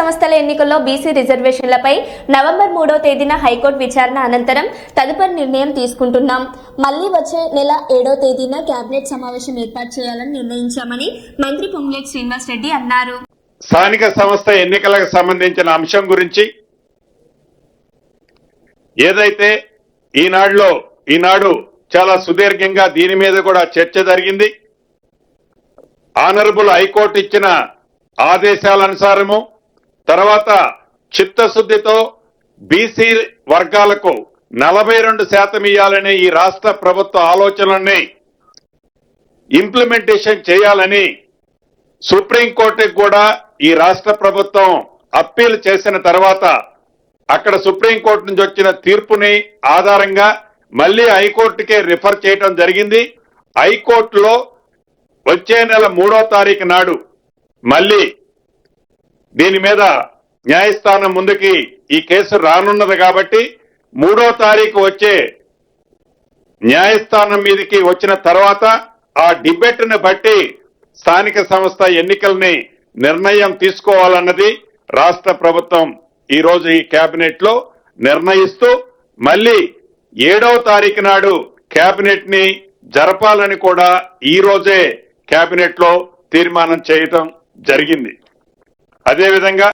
సంస్థల ఎన్నికల్లో BC రిజర్వేషన్లపై November మూడో తేదీన హైకోర్టు విచారణ అనంతరం తదుపరి నిర్ణయం తీసుకుంటున్నాం. మళ్ళీ వచ్చే నెల ఏడో తేదీన కేబినెట్ సమావేశం ఏర్పాటు చేయాలని నిర్ణయించామని మంత్రి పొంగులేటి శ్రీనివాస్ రెడ్డి అన్నారు. స్థానిక సంస్థ ఎన్నికలకు సంబంధించిన అంశం గురించి ఏదైతే ఈనాడులో ఈనాడు చాలా సుదీర్ఘంగా దీని మీద కూడా చర్చ జరిగింది. ఆనరబుల్ హైకోర్టు ఇచ్చిన ఆదేశాల అనుసారము తర్వాత చిత్తశుద్ధితో బీసీ వర్గాలకు నలభై రెండు శాతం ఇవ్వాలనే ఈ రాష్ట్ర ప్రభుత్వ ఆలోచనల్ని ఇంప్లిమెంటేషన్ చేయాలని సుప్రీంకోర్టుకి కూడా ఈ రాష్ట్ర ప్రభుత్వం అప్పీల్ చేసిన తర్వాత అక్కడ సుప్రీంకోర్టు నుంచి వచ్చిన తీర్పుని ఆధారంగా మళ్ళీ హైకోర్టుకే రిఫర్ చేయడం జరిగింది. హైకోర్టులో వచ్చే నెల మూడో తారీఖు నాడు మళ్ళీ దీని మీద న్యాయస్థానం ముందుకి ఈ కేసు రానున్నది కాబట్టి మూడో తారీఖు వచ్చే న్యాయస్థానం మీదకి వచ్చిన తర్వాత ఆ డిబేట్ బట్టి స్థానిక సంస్థ ఎన్నికల్ని నిర్ణయం తీసుకోవాలన్నది రాష్ట్ర ప్రభుత్వం ఈరోజు ఈ కేబినెట్లో నిర్ణయిస్తూ మళ్ళీ ఏడవ తారీఖు నాడు కేబినెట్ని జరపాలని కూడా ఈ రోజే కేబినెట్లో తీర్మానం చేయటం జరిగింది. అదేవిధంగా